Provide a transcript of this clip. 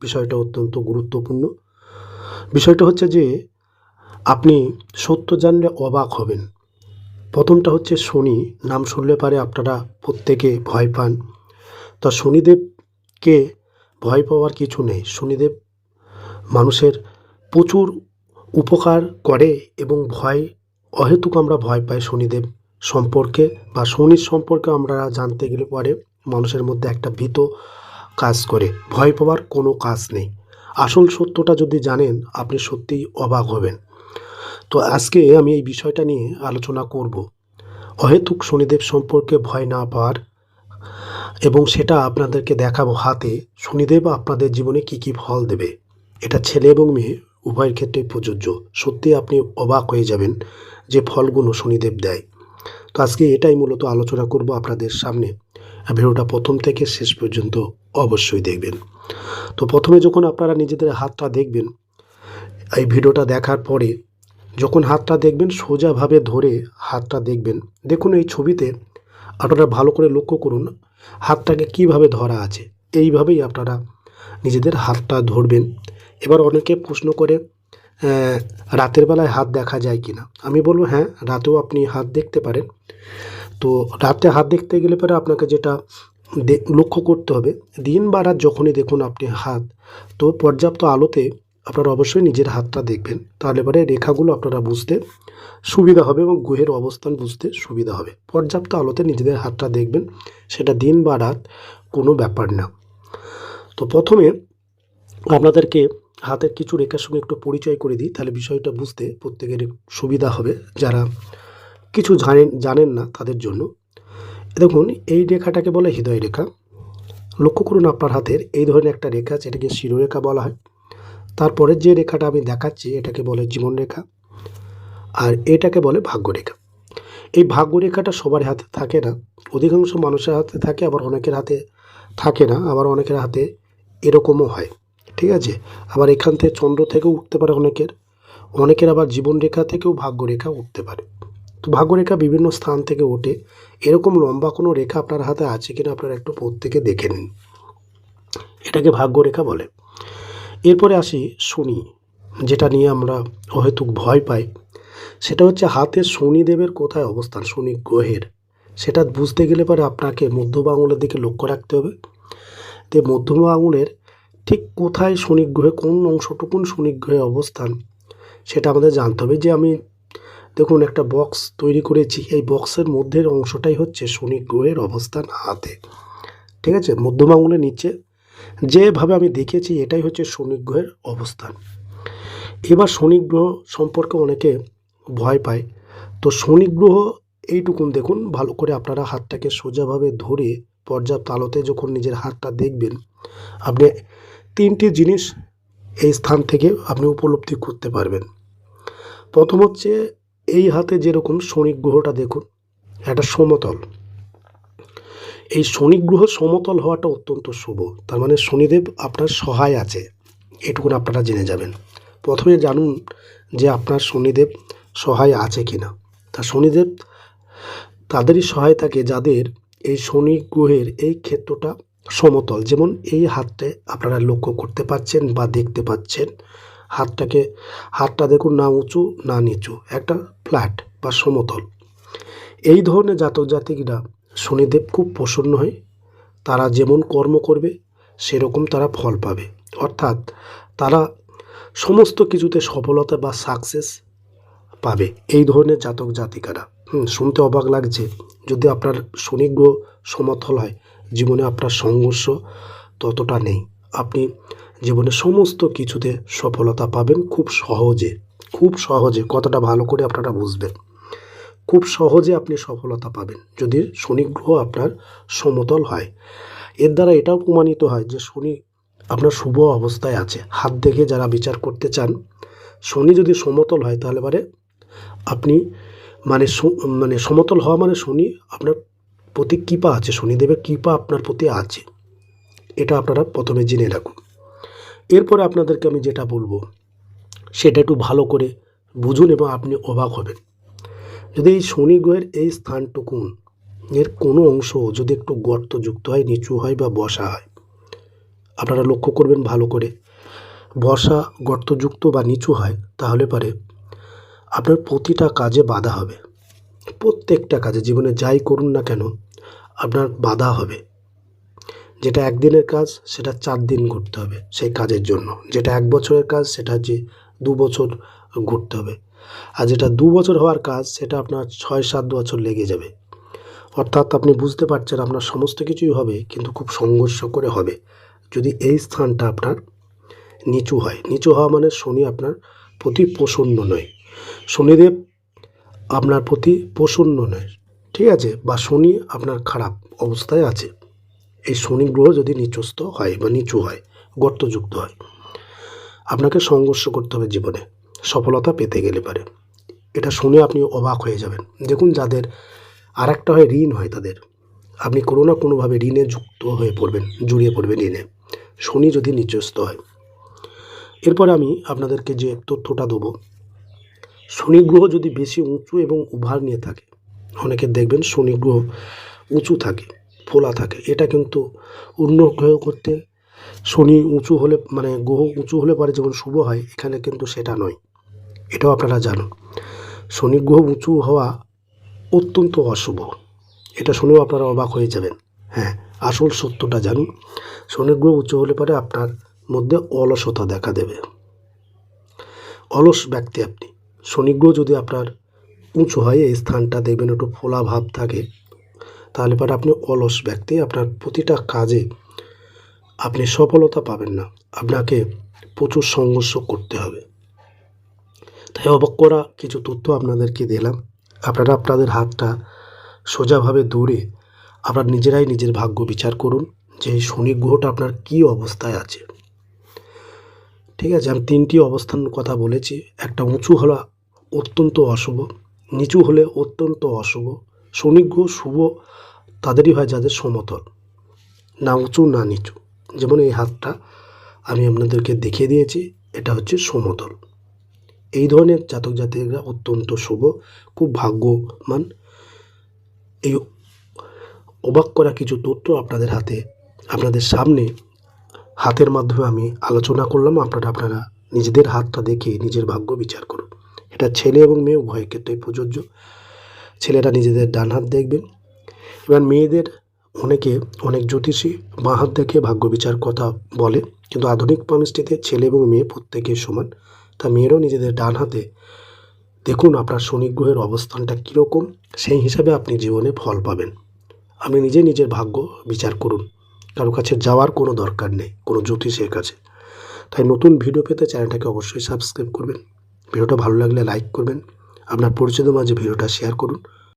বিষয়টা অত্যন্ত গুরুত্বপূর্ণ। বিষয়টা হচ্ছে যে, আপনি সত্য জানলে অবাক হবেন। প্রথমটা হচ্ছে শনি, নাম শুনলে পারে আপনারা প্রত্যেকে ভয় পান। তা শনিদেবকে ভয় পাওয়ার কিছু নেই। শনিদেব মানুষের প্রচুর উপকার করে এবং ভয়, অহেতুক আমরা ভয় পাই শনিদেব সম্পর্কে বা শনির সম্পর্কে আমরা জানতে গেলে পরে মানুষের মধ্যে একটা ভীত কাজ করে, ভয় পাওয়ার কোনো কাজ নেই। আসল সত্যটা যদি জানেন, আপনি সত্যিই অবাক হবেন। তো আজকে আমি এই বিষয়টা নিয়ে আলোচনা করব। অহেতুক শনিদেব সম্পর্কে ভয় না পাওয়ার এবং সেটা আপনাদেরকে দেখাবো হাতে, শনিদেব আপনাদের জীবনে কি কি ফল দেবে? এটা ছেলে এবং মেয়ে, উভয়ের ক্ষেত্রেই প্রযোজ্য। সত্যি আপনি অবাক হয়ে যাবেন যে ফলগুলো শনিদেব দেয়। তো আজকে এটাই মূলত আলোচনা করব আপনাদের সামনে। ভিডিওটা প্রথম থেকে শেষ পর্যন্ত অবশ্যই দেখবেন। তো প্রথমে যখন আপনারা নিজেদের হাতটা দেখবেন, এই ভিডিওটা দেখার পরে যখন হাতটা দেখবেন, সোজাভাবে ধরে হাতটা দেখবেন। দেখুন এই ছবিতে আপনারা ভালো করে লক্ষ্য করুন, হাতটাকে কীভাবে ধরা আছে। এইভাবেই আপনারা নিজেদের হাতটা ধরবেন। এবার অনেকে প্রশ্ন করে রাতের বেলায় হাত দেখা যায় কিনা? আমি বলব হ্যাঁ রাতেও আপনি হাত দেখতে পারেন। তো রাতে হাত দেখতে গেলে পরে আপনাকে যেটা লক্ষ্য করতে হবে, দিন বা রাত যখনই দেখুন আপনি হাত, তো পর্যাপ্ত আলোতে আপনারা অবশ্যই নিজের হাতটা দেখবেন। তাহলে পরে রেখাগুলো আপনারা বুঝতে সুবিধা হবে এবং গুহের অবস্থান বুঝতে সুবিধা হবে। পর্যাপ্ত আলোতে নিজেদের হাতটা দেখবেন, সেটা দিন বা রাত কোনো ব্যাপার না। তো প্রথমে আপনাদেরকে হাতের কিছু রেখার সঙ্গে একটু পরিচয় করে দিই, তাহলে বিষয়টা বুঝতে প্রত্যেকের সুবিধা হবে। যারা কিছু জানেন জানেন না তাদের জন্য। দেখুন, এই রেখাটাকে বলে হৃদয় রেখা। লক্ষ্য করুন আপনার হাতের এই ধরনের একটা রেখা আছে, এটাকে শিরোরেখা বলা হয়। তারপরে যে রেখাটা আমি দেখাচ্ছি, এটাকে বলে জীবন রেখা। আর এটাকে বলে ভাগ্যরেখা এই ভাগ্যরেখাটা সবার হাতে থাকে না। অধিকাংশ মানুষের হাতে থাকে, আবার অনেকের হাতে থাকে না। আবার অনেকের হাতে এরকমও হয়। ঠিক আছে? আবার এখান থেকে চন্দ্র থেকেও উঠতে পারে অনেকের। অনেকের আবার জীবনরেখা থেকেও ভাগ্যরেখা উঠতে পারে। তো ভাগ্যরেখা বিভিন্ন স্থান থেকে ওঠে। এরকম লম্বা কোনো রেখা আপনার হাতে আছে কিনা আপনারা একটু প্রত্যেকে দেখে নিন। এটাকে ভাগ্যরেখা বলে। এরপরে আসি শনি, যেটা নিয়ে আমরা অহেতুক ভয় পাই। সেটা হচ্ছে হাতের শনিদেবের কোথায় অবস্থান? শনি গ্রহের। সেটা বুঝতে গেলে পরে আপনাকে মধ্যম আঙুলের দিকে লক্ষ্য রাখতে হবে। তো মধ্যম আঙুলের ঠিক কোথায় শনি গ্রহে, কোন অংশটুকুন শনি গ্রহে অবস্থান, সেটা আমাদের জানতে হবে। যে আমি দেখুন, একটা বক্স তৈরি করেছি। এই বক্সের মধ্যের অংশটাই হচ্ছে শনি গ্রহের অবস্থান হাতে। ঠিক আছে? মধ্যম নিচে। যেভাবে আমি দেখেছি, এটাই হচ্ছে শনি গ্রহের অবস্থান। এবার শনি গ্রহ সম্পর্কে অনেকে ভয় পায়। তো শনি গ্রহ এইটুকুন দেখুন, ভালো করে আপনারা হাতটাকে সোজাভাবে ধরে পর্যাপ্ত আলোতে যখন নিজের হাতটা দেখবেন, আপনি তিনটি জিনিস এই স্থান থেকে আপনি উপলব্ধি করতে পারবেন। প্রথম হচ্ছে এই হাতে যেরকম শনি গ্রহটা দেখুন, একটা সমতল। এই শনি গ্রহ সমতল হওয়াটা অত্যন্ত শুভ। তার মানে শনিদেব আপনার সহায় আছে। এটুকুন আপনারা জেনে যাবেন। প্রথমে জানুন যে আপনার শনিদেব সহায় আছে কি না তা শনিদেব তাদেরই সহায় থাকে যাদের এই শনি গ্রহের এই ক্ষেত্রটা সমতল। যেমন এই হাতটা আপনারা লক্ষ্য করতে পাচ্ছেন বা দেখতে পাচ্ছেন। হাতটাকে, হাতটা দেখুন না উঁচু, না নিচু, একটা ফ্ল্যাট বা সমতল। এই ধরনের জাতক জাতিকরা শনিদেব খুব প্রসন্ন হয়, তারা যেমন কর্ম করবে, সেরকম তারা ফল পাবে। অর্থাৎ তারা সমস্ত কিছুতে সফলতা বা সাকসেস পাবে এই ধরনের জাতক জাতিকারা। হুম, শুনতে অবাক লাগছে যদি আপনার শনি গ্রহ সমতল হয়, জীবনে আপনার সংঘর্ষ ততটা নেই। আপনি জীবনে সমস্ত কিছুতে সফলতা পাবেন খুব সহজে খুব সহজে। কতটা ভালো করে আপনারা বুঝবেন। খুব সহজে আপনি সফলতা পাবেন যদি শনি গ্রহ আপনার সমতল হয়। এর দ্বারা এটাও প্রমাণিত হয় যে শনি আপনার শুভ অবস্থায় আছে। হাত দেখে যারা বিচার করতে চান, শনি যদি সমতল হয় তাহলে পরে আপনি মানে মানে সমতল হওয়া মানে শনি আপনার প্রতি কৃপা আছে, শনিদেবের কৃপা আপনার প্রতি আছে। এটা আপনারা প্রথমে জেনে রাখুন। এরপরে আপনাদেরকে আমি যেটা বলব, সেটা একটু ভালো করে বুঝুন এবং আপনি অবাক হবেন। যদি এই শনি গ্রহের এই স্থানটুকুন এর কোনো অংশ যদি একটু গর্তযুক্ত হয়, নিচু হয় বা বসা হয়, আপনারা লক্ষ্য করবেন ভালো করে, বসা গর্তযুক্ত বা নিচু হয়, তাহলে পারে আপনার প্রতিটা কাজে বাধা হবে। প্রত্যেকটা কাজে, জীবনে যাই করুন না কেন, আপনার বাধা হবে। যেটা একদিনের কাজ, সেটা চার দিন ঘুরতে হবে সেই কাজের জন্য। যেটা এক বছরের কাজ, সেটা যে দু বছর ঘুরতে হবে। আর যেটা দু বছর হওয়ার কাজ, সেটা আপনার ছয় সাত বছর লেগে যাবে। অর্থাৎ আপনি বুঝতে পারছেন আপনার সমস্ত কিছুই হবে, কিন্তু খুব সংঘর্ষ করে হবে। যদি এই স্থানটা আপনার নিচু হয়। নিচু হওয়া মানে শনি আপনার প্রতি প্রসন্ন নয়। শনিদেব আপনার প্রতি প্রসন্ন নয়। ঠিক আছে? বা শনি আপনার খারাপ অবস্থায় আছে। এই শনি গ্রহ যদি নিচস্থ হয় বা নিচু হয়, গর্তযুক্ত হয়, আপনাকে সংঘর্ষ করতে হবে জীবনে। সফলতা পেতে গেলে পারে। এটা শুনে আপনি অবাক হয়ে যাবেন। দেখুন, যাদের আর একটা হয় ঋণ হয় তাদের। আপনি কোনো না কোনোভাবে ঋণে যুক্ত হয়ে পড়বেন, জড়িয়ে পড়বেন ঋণে। শনি যদি নিচস্থ হয়, এরপর আমি আপনাদেরকে যে তথ্যটা দেবো। শনি গ্রহ যদি বেশি উঁচু এবং উভার নিয়ে থাকে, অনেকে দেখবেন শনি গ্রহ উঁচু থাকে। ফোলা থাকে। এটা কিন্তু অন্য গ্রহ করতে শনি উঁচু হলে মানে গ্রহ উঁচু হলে পরে যেমন শুভ হয়, এখানে কিন্তু সেটা নয়। এটাও আপনারা জানুন। শনি গ্রহ উঁচু হওয়া অত্যন্ত অশুভ। এটা শুনেও আপনারা অবাক হয়ে যাবেন। হ্যাঁ আসল সত্যটা জানুন। শনি গ্রহ উঁচু হলে পরে আপনার মধ্যে অলসতা দেখা দেবে। অলস ব্যক্তি আপনি। শনি গ্রহ যদি আপনার উঁচু হয়, এই স্থানটা দেখবেন একটু ফোলা ভাব থাকে। তাহলে পরে আপনি অলস ব্যক্তি, আপনার প্রতিটা কাজে আপনি সফলতা পাবেন না। আপনাকে প্রচুর সংঘর্ষ করতে হবে। তাই অবাক করা কিছু তথ্য আপনাদেরকে দিলাম। আপনারা আপনাদের হাতটা সোজাভাবে দৌড়ে আপনার নিজেরাই নিজের ভাগ্য বিচার করুন যে শনি গ্রহটা আপনার কী অবস্থায় আছে। ঠিক আছে, আমি তিনটি অবস্থান কথা বলেছি। একটা উঁচু হলা অত্যন্ত অশুভ, নিচু হলে অত্যন্ত অশুভ। শনি গ্রহ শুভ, তাদেরই হয় যাদের সমতল। না উঁচু, না নিচু। যেমন এই হাতটা আমি আপনাদেরকে দেখিয়ে দিয়েছি, এটা হচ্ছে সমতল। এই ধরনের জাতক জাতিকরা অত্যন্ত শুভ, খুব ভাগ্যমান এই অবাক করা কিছু তথ্য আপনাদের হাতে, আপনাদের সামনে হাতের মাধ্যমে আমি আলোচনা করলাম। আপনারা আপনারা নিজেদের হাতটা দেখে নিজের ভাগ্য বিচার করুন। এটা ছেলে এবং মেয়ে উভয় ক্ষেত্রেই প্রযোজ্য। ছেলেরা নিজেদের ডান হাত দেখবেন। এবার মেয়েদের অনেকে অনেক জ্যোতিষী বাঁ হাত দেখে ভাগ্য বিচার কথা বলে, কিন্তু আধুনিক মানুষটিতে ছেলে এবং মেয়ে প্রত্যেকের সমান। তা মেয়েরও নিজেদের ডান হাতে দেখুন আপনার শনি গ্রহের অবস্থানটা কীরকম, সেই হিসাবে আপনি জীবনে ফল পাবেন। আপনি নিজে নিজের ভাগ্য বিচার করুন। কারও কাছে যাওয়ার কোনো দরকার নেই, কোনো জ্যোতিষের কাছে। তাই নতুন ভিডিও পেতে চ্যানেলটাকে অবশ্যই সাবস্ক্রাইব করবেন। ভিডিওটা ভালো লাগলে লাইক করবেন। আপনার পরিচিত মাঝে ভিডিওটা শেয়ার করুন।